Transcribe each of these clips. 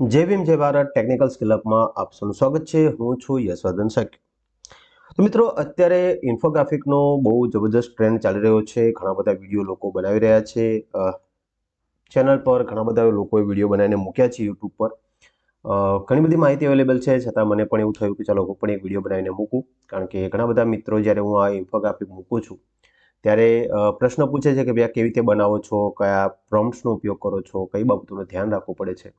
જય ભીમ, જય ભારત ટેકનિકલ સ્કિલઅપમાં આપ સ્વાગત છે. હું છું યશવર્ધન શક્ય તો મિત્રો, અત્યારે ઇન્ફોગ્રાફિકનો બહુ જબરદસ્ત ટ્રેન્ડ ચાલી રહ્યો છે. ઘણા બધા વીડિયો લોકો બનાવી રહ્યા છે. ચેનલ પર ઘણા બધા લોકોએ વીડિયો બનાવીને મૂક્યા છે યુટ્યુબ પર. ઘણી બધી માહિતી અવેલેબલ છે. છતાં મને પણ એવું થયું કે ચાલો હું પણ એક વીડિયો બનાવીને મૂકું. કારણ કે ઘણા બધા મિત્રો જ્યારે હું આ ઇન્ફોગ્રાફિક મૂકું છું, ત્યારે પ્રશ્ન પૂછે છે કે ભાઈ આ કેવી રીતે બનાવો છો? કયા પ્રોમ્પ્ટ્સનો ઉપયોગ કરો છો? કઈ બાબતોનું ધ્યાન રાખવું પડે છે?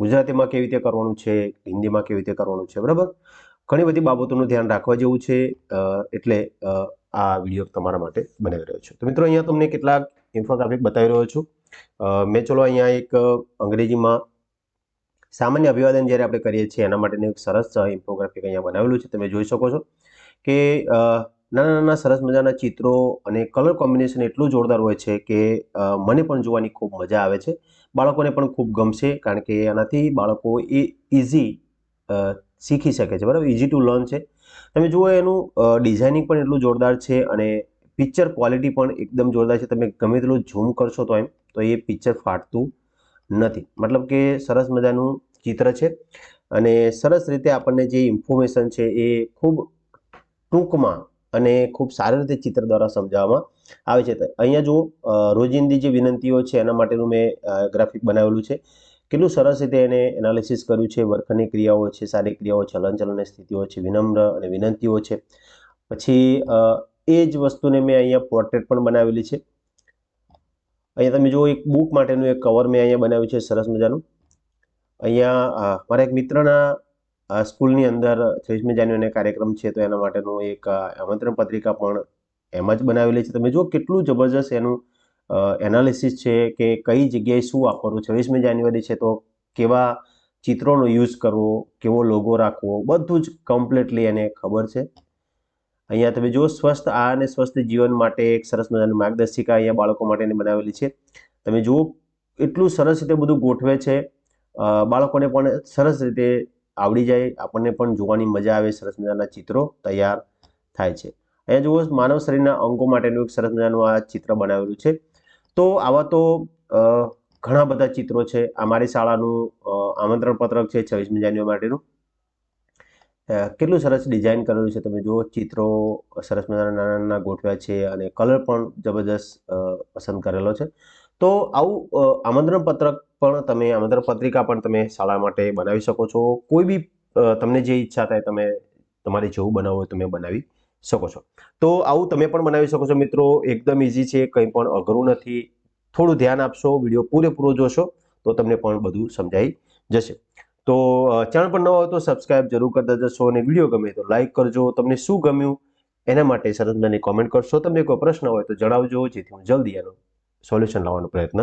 ગુજરાતીમાં કેવી રીતે કરવાનું છે, હિન્દીમાં કેવી રીતે કરવાનું છે, બરાબર? ઘણી બધી બાબતોનું ધ્યાન રાખવા જેવું છે એટલે આ વીડિયો તમારા માટે બનાવી રહ્યો છું. તો મિત્રો, અહીંયા તમને કેટલાક ઇન્ફોગ્રાફિક બતાવી રહ્યો છું. મેં ચલો અહીંયા એક અંગ્રેજીમાં સામાન્ય અભિવાદન જ્યારે આપણે કરીએ છીએ, એના માટેનું એક સરસ ઇન્ફોગ્રાફિક અહીંયા બનાવેલું છે. તમે જોઈ શકો છો કે નાના નાના સરસ મજાના ચિત્રો અને કલર કોમ્બિનેશન એટલું જોરદાર હોય છે કે મને પણ જોવાની ખૂબ મજા આવે છે. બાળકોને પણ ખૂબ ગમશે કારણ કે આનાથી બાળકો એ ઇઝી શીખી શકે છે. બરાબર? ઇઝી ટુ લર્ન છે. તમે જુઓ એનું ડિઝાઇનિંગ પણ એટલું જોરદાર છે અને પિક્ચર ક્વોલિટી પણ એકદમ જોરદાર છે. તમે ગમે તેટલું ઝૂમ કરશો તો એમ, તો એ પિક્ચર ફાટતું નથી. મતલબ કે સરસ મજાનું ચિત્ર છે અને સરસ રીતે આપણને જે ઇન્ફોર્મેશન છે એ ખૂબ ટૂંકમાં અને ખૂબ સારી રીતે ચિત્ર દ્વારા સમજાવવામાં આવે છે. અહીંયા જુઓ રોજિંદી જે વિનંતીઓ છે એના માટેનું મેં ગ્રાફિક બનાવેલું છે. કેટલું સરસ રીતે એને એનાલિસિસ કર્યું છે, વર્તનની ક્રિયાઓ છે સારી ક્રિયાઓ છે, હલનચલનની સ્થિતિઓ છે, વિનમ્ર અને વિનંતીઓ છે. પછી એ જ વસ્તુને મેં અહીંયા પોર્ટ્રેટ પણ બનાવેલી છે. અહીંયા તમે જુઓ, એક બુક માટેનું એક કવર મેં અહીંયા બનાવ્યું છે, સરસ મજાનું. અહીંયા મારા એક મિત્રના સ્કૂલની અંદર છવ્વીસમી જાન્યુઆરીનો કાર્યક્રમ છે, તો એના માટેનું એક આમંત્રણ પત્રિકા પણ એમાં જ બનાવેલી છે. તમે જુઓ કેટલું જબરજસ્ત એનું એનાલિસિસ છે કે કઈ જગ્યાએ શું વાપરવું. છવ્વીસમી જાન્યુઆરી છે તો કેવા ચિત્રોનો યુઝ કરવો, કેવો લોગો રાખવો, બધું જ કમ્પ્લીટલી એને ખબર છે. અહીંયા તમે જુઓ સ્વસ્થ આ અને સ્વસ્થ જીવન માટે એક સરસ મજાની માર્ગદર્શિકા અહીંયા બાળકો માટે બનાવેલી છે. તમે જુઓ એટલું સરસ રીતે બધું ગોઠવે છે. બાળકોને પણ સરસ રીતે આવડી જાય, આપણને પણ જોવાની મજા આવે, સરસ મજાના ચિત્રો તૈયાર થાય છે. અહીંયા જુઓ, માનવ શરીરના અંગો માટેનું એક સરસ મજાનું આ ચિત્ર બનાવેલું છે. તો આવા તો ઘણા બધા ચિત્રો છે. અમારી શાળાનું આમંત્રણ પત્રક છે છવ્વીસમી જાન્યુઆરી માટેનું. કેટલું સરસ ડિઝાઇન કરેલું છે તમે જુઓ, ચિત્રો સરસ મજાના નાના નાના ગોઠવ્યા છે અને કલર પણ જબરદસ્ત પસંદ કરેલો છે. તો આવું આમંત્રણ પત્રક પણ તમે આમંત્રણ પત્રિકા પણ તમે શાળા માટે બનાવી શકો છો. કોઈ બી તમને જે ઈચ્છા થાય તમે તમારે જેવું બનાવવું હોય તમે બનાવી શકો છો. તો આવું તમે પણ બનાવી શકો છો મિત્રો. એકદમ ઇઝી છે, કંઈ પણ અઘરું નથી. થોડું ધ્યાન આપશો, વીડિયો પૂરેપૂરો જોશો, તો તમને પણ બધું સમજાઈ જશે. તો ચેનલ પર ન હોય તો સબસ્ક્રાઇબ જરૂર કરતા જશો અને વીડિયો ગમે તો લાઈક કરજો. તમને શું ગમ્યું એના માટે સરસ કોમેન્ટ કરશો. તમને કોઈ પ્રશ્ન હોય તો જણાવજો, જેથી હું જલ્દી એનો સોલ્યુશન લાવવાનો પ્રયત્ન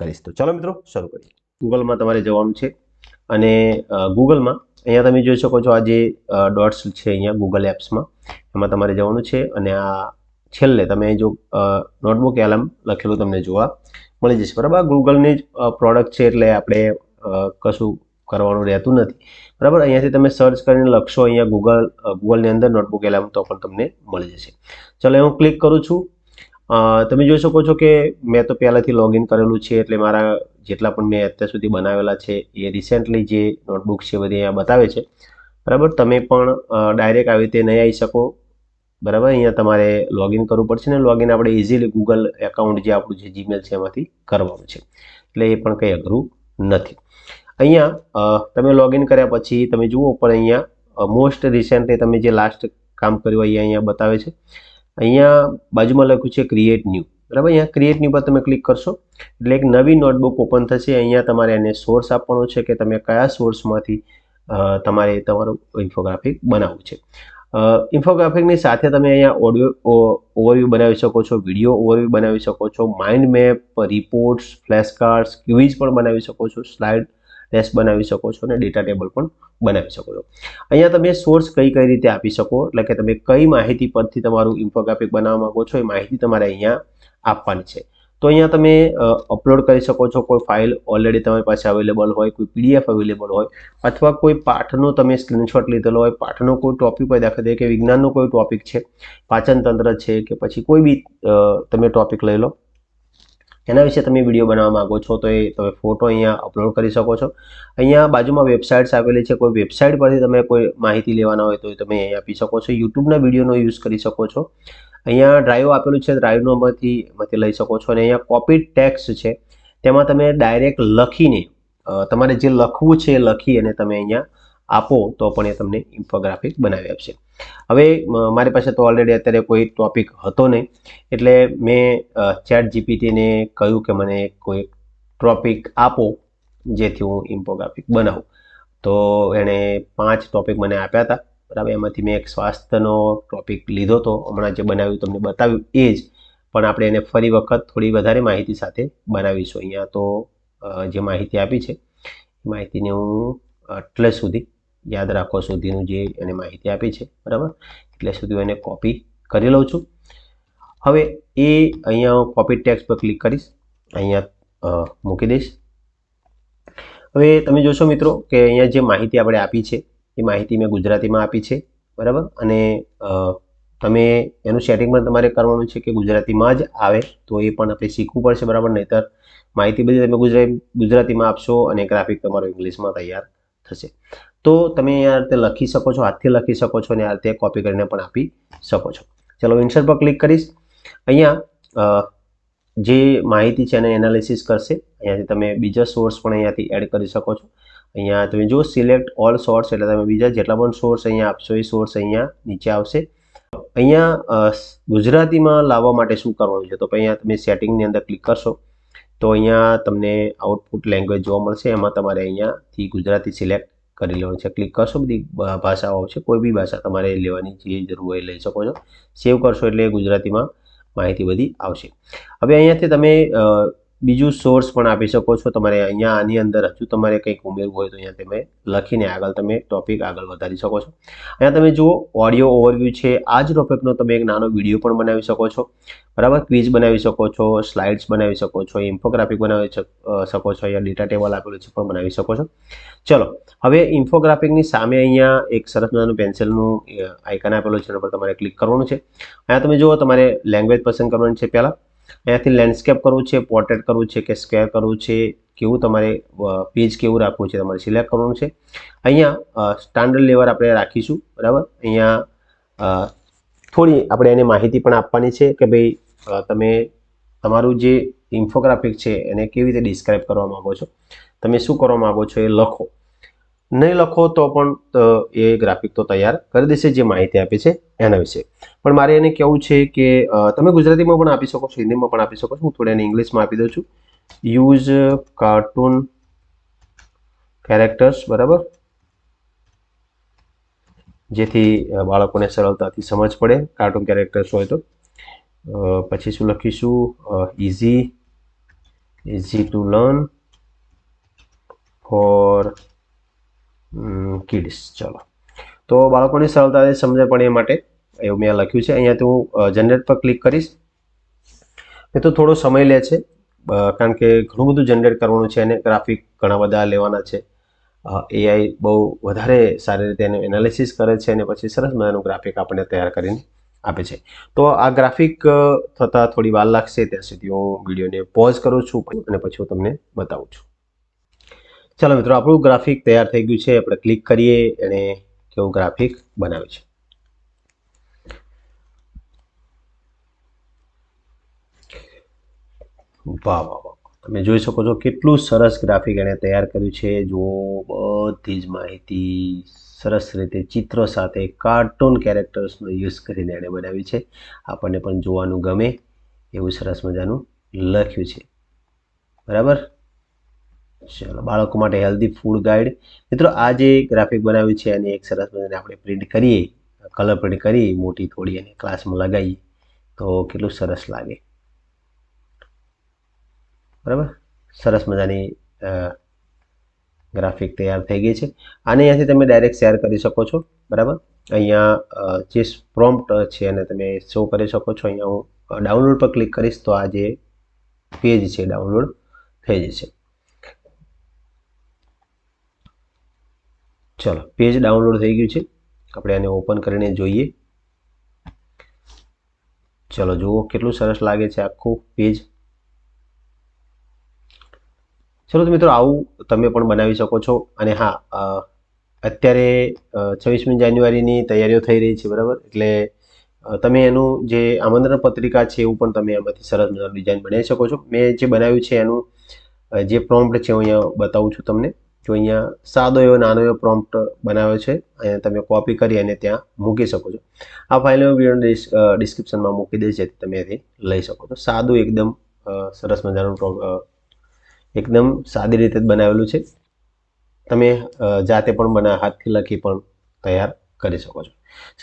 કરીશ. તો ચાલો મિત્રો, શરૂ કરીએ. ગૂગલમાં તમારે જવાનું છે અને ગૂગલમાં અહીંયા તમે જોઈ શકો છો આ જે ડોટ્સ છે અહીંયા ગૂગલ એપ્સમાં એમાં તમારે જવાનું છે અને આ છેલ્લે તમે જો નોટબુક એલમ લખેલું તમને જોવા મળી જશે. બરાબર? ગૂગલની જ પ્રોડક્ટ છે એટલે આપણે કશું કરવાનું રહેતું નથી. બરાબર? અહીંયાથી તમે સર્ચ કરીને લખશો અહીંયા ગૂગલ ગૂગલની અંદર નોટબુક એલમ તો પણ તમને મળી જશે. ચાલો, હું ક્લિક કરું છું. તમે જોઈ શકો છો કે મેં તો પહેલાંથી લોગિન કરેલું છે એટલે મારા જેટલા પણ મેં અત્યાર સુધી બનાવેલા છે એ રિસેન્ટલી જે નોટબુક છે બધી અહીંયા બતાવે છે. બરાબર? તમે પણ ડાયરેક્ટ આવી રીતે નહીં આવી શકો. બરાબર? અહીંયા તમારે લોગિન કરવું પડશે ને લોગિન આપણે ઇઝીલી ગૂગલ એકાઉન્ટ જે આપણું જે જીમેલ છે એમાંથી કરવાનું છે. એટલે એ પણ કંઈ અઘરું નથી. અહીંયા તમે લોગિન કર્યા પછી તમે જુઓ પણ અહીંયા મોસ્ટ રિસેન્ટલી તમે જે લાસ્ટ કામ કર્યું અહીંયા અહીંયા બતાવે છે. અહીંયા બાજુમાં લખ્યું છે ક્રિએટ ન્યૂ બરાબર? અહીંયા ક્રિએટ ન્યૂ પર તમે ક્લિક કરશો, એટલે એક નવી નોટબુક ઓપન થશે. અહીંયા તમારે એને સોર્સ આપવાનો છે કે તમે કયા સોર્સમાંથી તમારે તમારું ઇન્ફોગ્રાફિક બનાવવું છે. ઇન્ફોગ્રાફિકની સાથે તમે અહીંયા ઓડિયો ઓવરવ્યૂ બનાવી શકો છો વીડિયો ઓવરવ્યૂ બનાવી શકો છો mind map reports flash cards quiz પણ બનાવી શકો છો સ્લાઇડ ટેસ્ટ બનાવી શકો છો અને ડેટા ટેબલ પણ બનાવી શકો છો. અહીંયા તમે સોર્સ કઈ કઈ રીતે આપી શકો, એટલે કે તમે કઈ માહિતી પરથી તમારું ઇન્ફોગ્રાફિક બનાવવા માંગો છો એ માહિતી તમારે અહીંયા આપવાની છે. તો અહીંયા તમે અપલોડ કરી શકો છો, કોઈ ફાઇલ ઓલરેડી તમારી પાસે અવેલેબલ હોય, કોઈ પીડીએફ અવેલેબલ હોય, અથવા કોઈ પાઠનો તમે સ્ક્રીનશોટ લીધેલો હોય, પાઠનો કોઈ ટોપિક હોય, દાખલા તરીકે વિજ્ઞાનનો કોઈ ટોપિક છે, પાચનતંત્ર છે કે પછી કોઈ બી તમે ટોપિક લઈ લો એના વિશે તમે વીડિયો બનાવવા માગો છો, તો એ તમે ફોટો અહીંયા અપલોડ કરી શકો છો. અહીંયા બાજુમાં વેબસાઇટ્સ આવેલી છે, કોઈ વેબસાઇટ પરથી તમે કોઈ માહિતી લેવાના હોય તો તમે અહીંયા આપી શકો છો. યુટ્યુબના વિડીયોનો યુઝ કરી શકો છો. અહીંયા ડ્રાઈવ આપેલું છે ડ્રાઈવનોમાંથી માંથી લઈ શકો છો. અને અહીંયા કોપી ટેક્સ છે, તેમાં તમે ડાયરેક્ટ લખીને તમારે જે લખવું છે એ લખી અને તમે અહીંયા આપો તો પણ એ તમને ઇન્ફોગ્રાફિક બનાવી આપશે. હવે મારી પાસે તો ઓલરેડી અત્યારે કોઈ ટોપિક હતો નહીં. એટલે મેં ચેટ જીપીટીને કહ્યું કે મને કોઈ ટોપિક આપો, જેથી હું ઇન્ફોગ્રાફિક બનાવું. તો એણે પાંચ ટોપિક મને આપ્યા હતા. બરાબર, એમાંથી મેં એક સ્વાસ્થ્યનો ટોપિક લીધો હતો. હમણાં જે બનાવ્યું તમને બતાવ્યું એ જ. પણ આપણે એને ફરી વખત થોડી વધારે માહિતી સાથે બનાવીશું. અહીંયા તો જે માહિતી આપી છે, એ માહિતીને હું એટલે સુધી યાદ રાખો સુધીનું જે એને માહિતી આપી છે, બરાબર? એટલે સુધી હું એને કોપી કરી લઉં છું. હવે એ અહીંયા હું કોપી ટેક્સ પર ક્લિક કરીશ, અહીંયા મૂકી દઈશ. હવે તમે જોશો મિત્રો કે અહીંયા જે માહિતી આપણે આપી છે, એ માહિતી મેં ગુજરાતીમાં આપી છે, બરાબર? અને તમે એનું સેટિંગ પણ તમારે કરવાનું છે કે ગુજરાતીમાં જ આવે, તો એ પણ આપણે શીખવું પડશે, બરાબર? નહીતર માહિતી બધી તમે ગુજરાતી, ગુજરાતીમાં આપશો અને ગ્રાફિક તમારો ઇંગ્લિશમાં તૈયાર થશે. તો તમે આ રીતે લખી શકો છો, હાથથી લખી શકો છો અને આ રીતે કોપી કરીને પણ આપી શકો છો. ચલો ઇન્સર્ટ પર ક્લિક કરીશ. અહીંયા જે માહિતી છે એને એનાલિસિસ કરશે. અહીંયાથી તમે બીજા સોર્સ પણ અહીંયાથી એડ કરી શકો છો. અહીંયા તમે જો સિલેક્ટ ઓલ સોર્સ એટલે તમે બીજા જેટલા પણ સોર્સ અહીંયા આપશો, એ સોર્સ અહીંયા નીચે આવશે. અહીંયા ગુજરાતીમાં લાવવા માટે શું કરવાનું છે? તો અહીંયા તમે સેટિંગની અંદર ક્લિક કરશો, તો અહીંયા તમને આઉટપુટ લેંગ્વેજ જોવા મળશે. એમાં તમારે અહીંયાથી ગુજરાતી સિલેક્ટ કરી લેવાનું છે. ક્લિક કરશો બધી ભાષાઓ આવશે કોઈ બી ભાષા તમારે લેવાની જે જરૂર હોય લઈ શકો છો. સેવ કરશો એટલે ગુજરાતીમાં માહિતી બધી આવશે. હવે અહીંયાથી તમે બીજું સોર્સ પણ આપી શકો છો. તમારે અહીંયા આની અંદર હજુ તમારે કંઈક ઉમેરવું હોય તો અહીંયા તમે લખીને આગળ તમે ટોપિક આગળ વધારી શકો છો. અહીંયા તમે જુઓ ઓડિયો ઓવરવ્યૂ છે. આ જ ટોપિકનો તમે એક નાનો વીડિયો પણ બનાવી શકો છો. બરાબર? ક્વિઝ બનાવી શકો છો સ્લાઇડ્સ બનાવી શકો છો ઇન્ફોગ્રાફિક બનાવી શકો છો. અહીંયા ડેટા ટેબલ આપેલું છે, પણ બનાવી શકો છો. ચલો, હવે ઇન્ફોગ્રાફિકની સામે અહીંયા એક સરસ મજાનું પેન્સિલનું આઇકન આપેલું છે, એના પર તમારે ક્લિક કરવાનું છે. અહીંયા તમે જુઓ, તમારે લેંગ્વેજ પસંદ કરવાની છે પહેલાં. અહીંયાથી લેન્ડસ્કેપ કરવું છે પોર્ટ્રેટ કરવું છે કે સ્ક્વેર કરવું છે, કેવું તમારે પેજ કેવું રાખવું છે તમારે સિલેક્ટ કરવાનું છે. અહીંયા સ્ટાન્ડર્ડ લેવલ આપણે રાખીશું, બરાબર? અહીંયા થોડી આપણે એને માહિતી પણ આપવાની છે કે ભાઈ તમે તમારું જે ઇન્ફોગ્રાફિક છે એને કેવી રીતે ડિસ્ક્રાઇબ કરવા માગો છો? તમે શું કરવા માગો છો એ લખો. નહીં લખો તો પણ એ ગ્રાફિક તો તૈયાર કરી દેશે જે માહિતી આપી છે એના વિશે. પણ મારે એને કહેવું છે કે તમે ગુજરાતીમાં પણ આપી શકો છો, હિન્દીમાં પણ આપી શકો છો. હું થોડા એને ઇંગ્લિશમાં આપી દઉં છું. યુઝ કાર્ટૂન કેરેક્ટર્સ, બરાબર? જેથી બાળકોને સરળતાથી સમજ પડે. કાર્ટૂન કેરેક્ટર્સ હોય તો. પછી શું લખીશું? Easy easy to learn for kids, ચલો. તો બાળકોની સરળતાથી સમજે પડે એ માટે, એવું મેં લખ્યું છે. અહીંયાથી હું જનરેટ પર ક્લિક કરીશ. એ તો થોડો સમય લે છે કારણ કે ઘણું બધું જનરેટ કરવાનું છે અને ગ્રાફિક ઘણા બધા લેવાના છે. એઆઈ બહુ વધારે સારી રીતે એનું એનાલિસિસ કરે છે અને પછી સરસ મજાનું ગ્રાફિક આપણને તૈયાર કરીને આપે છે. તો આ ગ્રાફિક થતાં થોડી વાર લાગશે, ત્યાં સુધી હું વિડીયોને પોઝ કરું છું, અને પછી હું તમને બતાવું છું. ચાલો મિત્રો, આપણું ગ્રાફિક તૈયાર થઈ ગયું છે. આપણે ક્લિક કરીએ અને કેવું ગ્રાફિક બનાવ્યું છે. વાહ વાહ વાહ. તમે જોઈ શકો છો કેટલું સરસ ગ્રાફિક એણે તૈયાર કર્યું છે. જો બધી જ માહિતી સરસ રીતે ચિત્રો સાથે કાર્ટૂન કેરેક્ટર્સનો યુઝ કરીને એણે બનાવી છે. આપણને પણ જોવાનું ગમે એવું સરસ મજાનું લખ્યું છે. બરાબર? ચાલો, બાળકો માટે હેલ્ધી ફૂડ ગાઈડ મિત્રો, આ જે ગ્રાફિક બનાવ્યું છે એની એક સરસ મજાને આપણે પ્રિન્ટ કરીએ કલર પ્રિન્ટ કરી મોટી થોડી અને ક્લાસમાં લગાવીએ, તો કેટલું સરસ લાગે. બરાબર? સરસ મજાની ગ્રાફિક તૈયાર થઈ ગઈ છે. આને અહીંયાથી તમે ડાયરેક્ટ શેર કરી શકો છો. બરાબર? અહીંયા જે પ્રોમ્પ્ટ છે એને તમે શો કરી શકો છો. અહીંયા હું ડાઉનલોડ પર ક્લિક કરીશ તો આ જે પેજ છે ડાઉનલોડ થઈ જશે. ચલો પેજ ડાઉનલોડ થઈ ગયું છે. આપણે આને ઓપન કરીને જોઈએ. ચલો, જુઓ કેટલું સરસ લાગે છે આખું પેજ ચલો, તો મિત્રો, આવું તમે પણ બનાવી શકો છો. અને હા અત્યારે છવ્વીસમી જાન્યુઆરીની તૈયારીઓ થઈ રહી છે, બરાબર? એટલે તમે એનું જે આમંત્રણ પત્રિકા છે, એવું પણ તમે એમાંથી સરસ મજાનું ડિઝાઇન બનાવી શકો છો. મેં જે બનાવ્યું છે, એનું જે પ્રોમ્પ્ટ છે, હું અહીંયા બતાવું છું તમને. જો અહીંયા સાદો એવો નાનો એવો પ્રોમ્પ્ટ બનાવ્યો છે, અહીંયા તમે કોપી કરી અને ત્યાં મૂકી શકો છો. આ ફાઇલ હું વીડિયો ડિસ્ક્રિપ્શનમાં મૂકી દઈશ, જેથી તમે એથી લઈ શકો. છો સાદું એકદમ સરસ મજાનું એકદમ સાદી રીતે બનાવેલું છે. તમે જાતે પણ બના, હાથથી લખી પણ તૈયાર કરી શકો છો.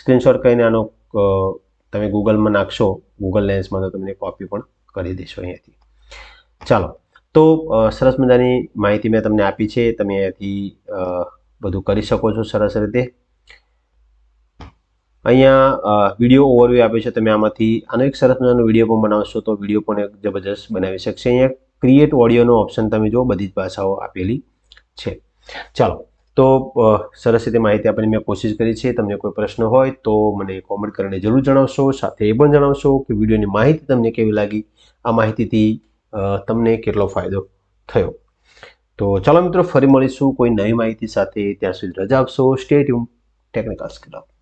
સ્ક્રીનશોટ કરીને આનો તમે ગૂગલમાં નાખશો ગૂગલ લેન્સમાં તો તમને કોપી પણ કરી દેશો અહીંયાથી. ચાલો તો સરસ મજાની માહિતી મેં તમને આપી છે. તમે અહીંયાથી બધું કરી શકો છો સરસ રીતે. અહીંયા વીડિયો ઓવરવ્યૂ આપ્યો છે. તમે આમાંથી આનો એક સરસ મજાનો વીડિયો પણ બનાવશો તો વીડિયો પણ એક જબરજસ્ત બનાવી શકશે. અહીંયા ક્રિએટ ઓડિયોનો ઓપ્શન તમે જુઓ, બધી જ ભાષાઓ આપેલી છે. ચાલો, તો સરસ રીતે માહિતી આપવાની મેં કોશિશ કરી છે. તમને કોઈ પ્રશ્ન હોય તો મને કોમેન્ટ કરીને જરૂર જણાવશો. સાથે એ પણ જણાવશો કે વિડીયોની માહિતી તમને કેવી લાગી? આ માહિતીથી તમને કેટલો ફાયદો થયો? તો ચાલો મિત્રો, ફરી મળીશું કોઈ નવી માહિતી સાથે. ત્યાં સુધી રજા આપશો. Stadium technical skill